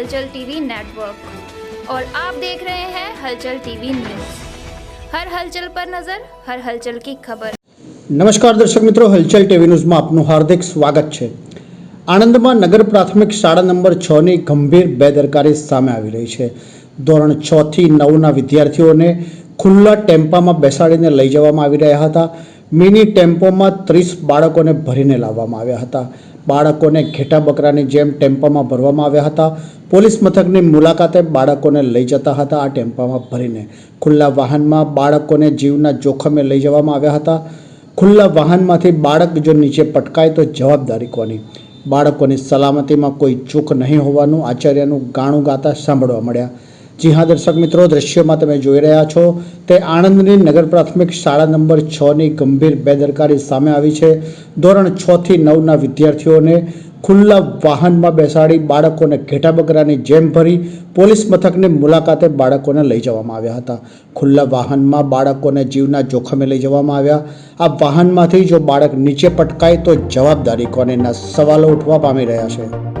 हलचल TV network और आप देख रहे हैं हलचल टीवी न्यूज हर हलचल पर नजर हर हलचल की खबर નમસ્કાર દર્શક મિત્રો હલચલ ટીવી ન્યૂઝમાં આપનું હાર્દિક સ્વાગત છે આણંદમાં નગર પ્રાથમિક શાળા નંબર છ ની ગંભીર બેદરકારી સામે આવી રહી છે ધોરણ છ થી નવના વિદ્યાર્થીઓને ખુલ્લા ટેમ્પામાં બેસાડીને લઈ જવામાં આવી રહ્યા હતા મિની ટેમ્પોમાં ત્રીસ બાળકોને ભરીને લાવવામાં આવ્યા હતા. બાળકોને ઘેટા બકરાની જેમ ટેમ્પામાં ભરવામાં આવ્યા હતા. પોલીસ મથકની મુલાકાતે બાળકોને લઈ જતા હતા, આ ટેમ્પામાં ભરીને. ખુલ્લા વાહનમાં બાળકોને જીવના જોખમે લઈ જવામાં આવ્યા હતા. ખુલ્લા વાહનમાંથી બાળક જો નીચે પટકાય તો જવાબદારી કોની? બાળકોની સલામતીમાં કોઈ ચૂક નહીં હોવાનું આચાર્યનું ગાણું ગાતા સાંભળવા મળ્યા. જી હા દર્શક મિત્રો, દ્રશ્યોમાં તમે જોઈ રહ્યા છો તે આણંદની નગર પ્રાથમિક શાળા નંબર છની ગંભીર બેદરકારી સામે આવી છે. ધોરણ છ થી નવના વિદ્યાર્થીઓને ખુલ્લા વાહનમાં બેસાડી બાળકોને ઘેટા બકરાની જેમ ભરી પોલીસ મથકની મુલાકાતે બાળકોને લઈ જવામાં આવ્યા હતા. ખુલ્લા વાહનમાં બાળકોને જીવના જોખમે લઈ જવામાં આવ્યા. આ વાહનમાંથી જો બાળક નીચે પટકાય તો જવાબદારી કોનેના સવાલો ઉઠવા પામી રહ્યા છે.